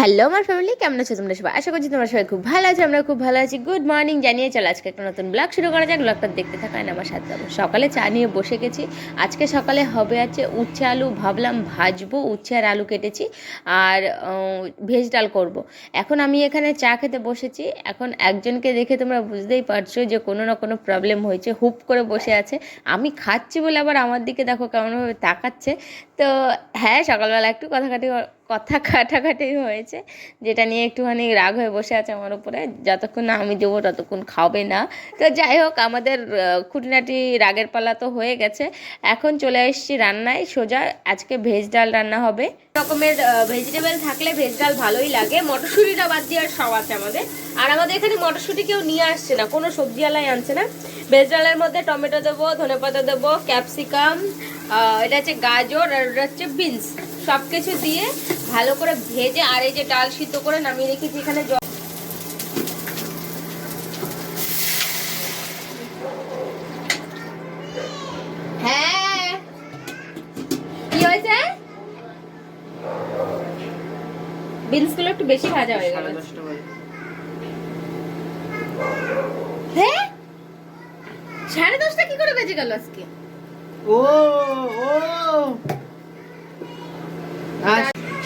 Hello আমার family কেমন আছো তোমরা সবাই? আশা করছি তোমরা সবাই খুব ভালো আছো, আমরা খুব ভালো আছি। গুড মর্নিং জানিয়ে চলো আজকে একটা নতুন ব্লগ শুরু করা যাক। ব্লগটা দেখতে থাকা না আমার সাথে। সকালে চা নিয়ে বসে গেছি। আজকে সকালে হবে আছে উচ্ছে আলু, ভাবলাম ভাজবো, উচ্ছে আর আলু কেটেছি আর ভেজ ডাল করব। এখন আমি এখানে চা খেতে বসেছি। এখন একজনকে দেখে তোমরা বুঝতেই পারছ যে কোনো না কোনো প্রবলেম হয়েছে, হুপ করে বসে আছে। আমি খাচ্ছি বলে আবার আমার দিকে দেখো কেমনভাবে তাকাচ্ছে। তো হ্যাঁ সকালবেলা একটু কথা কাটি কথা কাটাকাটি হয়েছে, যেটা নিয়ে একটুখানি রাগ হয়ে বসে আছে আমার উপরে। যতক্ষণ না আমি দেবো, ততক্ষণ খাবে না। তো যাই হোক, আমাদের খুঁটিনাটি রাগের পালা তো হয়ে গেছে। এখন চলে এসেছি রান্নায়। সোজা আজকে ভেজ ডাল রান্না হবে। রকমের ভেজিটেবল থাকলে ভেজ ডাল ভালোই লাগে। মটরশুঁটিটা বাদ দিয়ে আর সব আছে আমাদের। আর আমাদের এখানে মটরশুঁটি কেউ নিয়ে আসছে না, কোনো সবজিওয়ালাই আনছে না। ভেজ ডালের মধ্যে টমেটো দেবো, ধনেপাতা দেবো ক্যাপসিকাম এটা হচ্ছে গাজর আর এটা হচ্ছে বিনস সব কিছু দিয়ে ভালো করে ভেজে আর এই যে ডাল সিদ্ধ করে নামিয়ে রেখেছি এখানে জল। হ্যাঁ। কি হয়েছে? বিনসগুলো একটু বেশি ভাজা হয়ে গেল। হ্যাঁ? সাড়ে দশটা কি করে বেজে গেল আজকে? ও ও।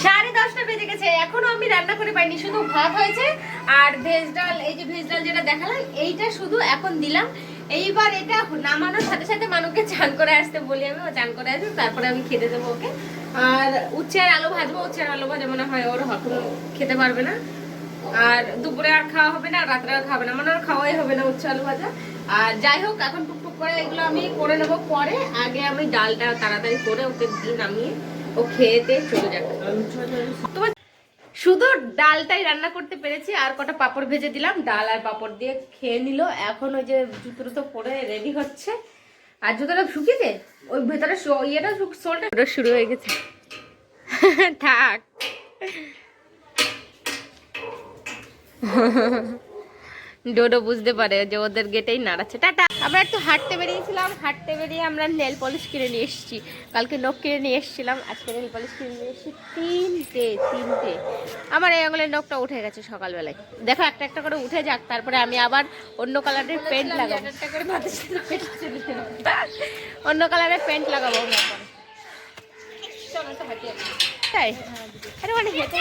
সাড়ে দশটা বেজে গেছে, এখনও আমি রান্না করে শুধু ভাত হয়েছে আর ভেজ ডাল, এই যে ভেজ ডাল যেটা দেখালাম, এইটা শুধু এখন দিলাম। এইবার এটা নামানোর সাথে সাথে মানুষকে চান করে আসতে বলি আমি, ও চান করে আসবে, তারপরে আমি খেতে ওকে। আর উচ্ছে আর আলু ভাজবো, উচ্ছে আর আলু ভাজা মনে হয় ওর এখন খেতে পারবে না। আর দুপুরে আর খাওয়া হবে না রাত্রে আর খাবে না মানে ওর খাওয়াই হবে না উচ্ছে আলু ভাজা। আর যাই হোক, এখন টুকটুক করে এগুলো আমি করে নেব, পরে আগে আমি ডালটা তাড়াতাড়ি করে ওকে দিয়ে নামিয়ে ও খেয়েতে চলে তোমার শুধু ডালটাই রান্না করতে পেরেছি, আর কটা পাপড় ভেজে দিলাম, ডাল আর পাপড় দিয়ে খেয়ে নিল। এখন ওই যে জুতোটা তো পরে রেডি হচ্ছে। আর জুতোটা শুকিয়েছে? ওই ভেতরে ইয়েটা সোলটা ওটা শুরু হয়ে গেছে। থাক। ডোডো বুঝতে পারে যে ওদের গেটেই নাড়াচ্ছে টাটা। আমরা একটু হাঁটতে বেরিয়েছিলাম হাঁটতে বেরিয়ে আমরা নেল পলিশ কিনে নিয়ে এসেছি। কালকে নখ কিনে নিয়ে এসেছিলাম আজকে নেল পলিশ কিনে নিয়ে এসেছি তিনটে তিনটে। আমার এই আঙুলের নখটা উঠে গেছে সকালবেলায়। দেখো একটা একটা করে উঠে যাক তারপরে আমি আবার অন্য কালারের পেন্ট লাগাবো। অন্য কালারের পেন্ট লাগাবো। তাই? আরে মানে হেঁটে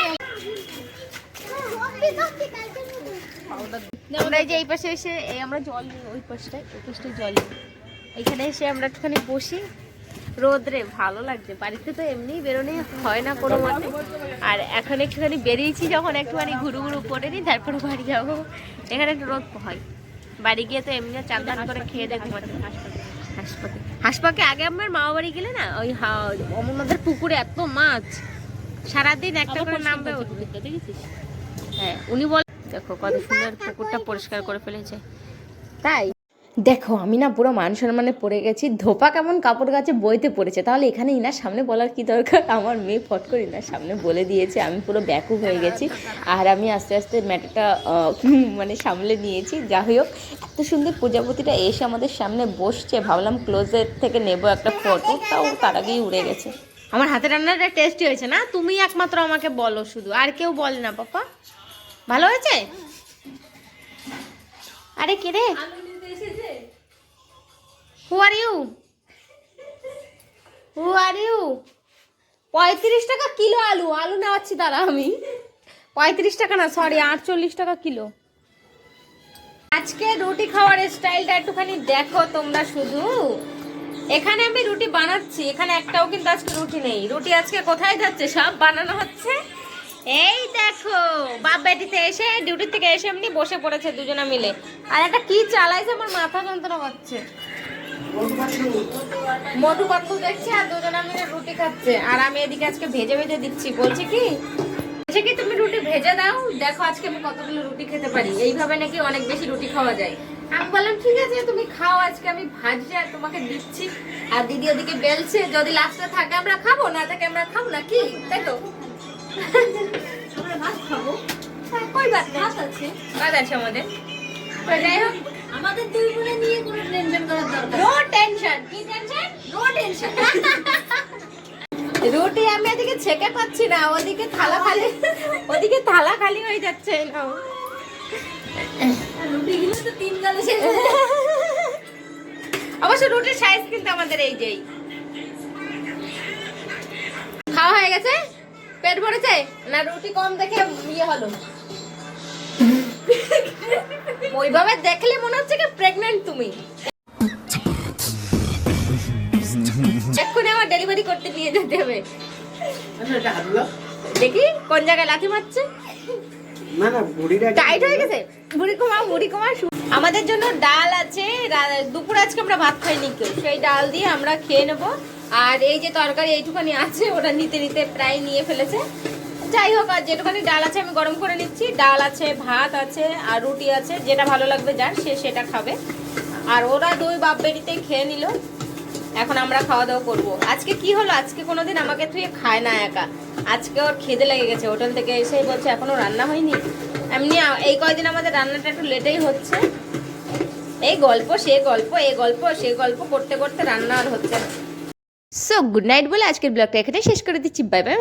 আমরা যে এই পাশে এসে এই আমরা জল নিই ওই পাশটায় ওই পাশটায় জল নিই। এখানে এসে আমরা একটুখানি বসি। রোদ্রে ভালো লাগছে। বাড়িতে তো এমনিই বেরোনে হয় না কোনো মতে। আর এখন একটুখানি বেরিয়েছি যখন একটুখানি ঘুরু ঘুরু করে নিই তারপরে বাড়ি যাব। এখানে একটু রোদ হয়। বাড়ি গিয়ে তো এমনি চান টান করে খেয়ে দেখো হাসপাতাল। হাসপাকে আগে আমার মামা বাড়ি গেলে না ওই অমরনাথের পুকুরে এত মাছ। সারাদিন একটা করে নামবে হ্যাঁ উনি বল দেখো কত সুন্দর পুকুরটা পরিষ্কার করে ফেলেছে। তাই? দেখো আমি না পুরো মান সম্মানে পড়ে গেছি। ধোপা কেমন কাপড় গাছে বইতে পড়েছে। তাহলে এখানে ইনার সামনে বলার কি দরকার? আমার মেয়ে ফট করে ইনার সামনে বলে দিয়েছে আমি পুরো ব্যাকুপ হয়ে গেছি। আর আমি আস্তে আস্তে ম্যাটারটা মানে সামলে নিয়েছি। যা হোক এত সুন্দর প্রজাপতিটা এসে আমাদের সামনে বসছে। ভাবলাম ক্লোজের থেকে নেব একটা ফটো তাও তার আগেই উড়ে গেছে। আমার হাতে রান্নাটা টেস্টি হয়েছে না? তুমি একমাত্র আমাকে বলো শুধু আর কেউ বলে না পাপা। ভালো হয়েছে? আরে কে রে? হু are you who are you পঁয়ত্রিশ টাকা কিলো আলু। আলু নেওয়াচ্ছি দাঁড়া আমি। পঁয়ত্রিশ টাকা না সরি আটচল্লিশ টাকা কিলো। আজকে রুটি খাওয়ার স্টাইলটা একটুখানি দেখো তোমরা শুধু। এখানে আমি রুটি বানাচ্ছি। এখানে একটাও কিন্তু আজকে রুটি নেই। রুটি আজকে কোথায় যাচ্ছে? সব বানানো হচ্ছে। এই দেখো, বাপ বেটিতে এসে ডিউটি থেকে এসে এমনি বসে পড়েছে দুজনে মিলে। আর একটা কি চালাইছে, আমার মাথা যন্ত্রণা করছে। মধু পাত্র দেখছে আর দুজনে মিলে রুটি খাচ্ছে। আর আমি এদিকে আজকে ভেজে ভেজে দিচ্ছি। বলছে কি বলছে কি, তুমি রুটি ভেজে দাও, দেখো আজকে আমি কতগুলো রুটি খেতে পারি। এইভাবে নাকি অনেক বেশি রুটি খাওয়া যায়। আমি বললাম, ঠিক আছে, তুমি খাও আজকে, আমি ভাজছে আর তোমাকে দিচ্ছি। আর দিদি ওদিকে বেলছে, যদি লাস্টে থাকে, আমরা খাব, না থাকে, আমরা খাব না, কি? তাই তো? আমরা ভাত খাব। হ্যাঁ, কই বাত ভাত আছে। কাজ আছে আমাদের। তো যাই হোক আমাদের দুই বোনে নিয়ে কোনো টেনশন করার দরকার নো টেনশন কি টেনশন নো টেনশন রুটি আমি এদিকে ছেঁকে পাচ্ছি না ওদিকে থালা খালি ওদিকে থালা খালি হয়ে যাচ্ছে নাও রুটিগুলো তো তিন গালে শেষ অবশ্য রুটির সাইজ কিন্তু আমাদের এই যেই। খাওয়া হয়ে গেছে? পেট ভরেছে? না রুটি কম দেখে ইয়ে হলো। ওইভাবে দেখলে মনে হচ্ছে কি প্রেগনেন্ট তুমি। এক্ষুনি আমার ডেলিভারি করতে নিয়ে যেতে হবে। দেখি কোন জায়গায় লাথি মারছে। না না বুড়িটা টাইট হয়ে গেছে? বুড়ি কমা বুড়ি কমা শু- আমাদের জন্য ডাল আছে দুপুরে আজকে আমরা ভাত খাইনি কেউ। সেই ডাল দিয়ে আমরা খেয়ে নেব। আর এই যে তরকারি এইটুখানি আছে, ওটা নিতে নিতে প্রায় নিয়ে ফেলেছে। যাই হোক, আর যেটুখানি ডাল আছে আমি গরম করে নিচ্ছি। ডাল আছে, ভাত আছে, আর রুটি আছে, যেটা ভালো লাগবে যার, সে সেটা খাবে। আর ওরা দুই বাপ বেরিতে খেয়ে নিল। এখন আমরা খাওয়া দাওয়া করব। আজকে কি হলো? আজকে কোনোদিন আমাকে তুই খায় না একা। আজকে ওর খিদে লেগে গেছে। হোটেল থেকে এসেই বলছে এখনও রান্না হয়নি। এমনি এই কয়দিন আমাদের রান্নাটা একটু লেটেই হচ্ছে। এই গল্প, সে গল্প এই গল্প, সে গল্প, করতে করতে রান্না আর হচ্ছে সো গুড নাইট বলে আজকের ব্লগটা এখানে শেষ করে দিচ্ছি। Bye bye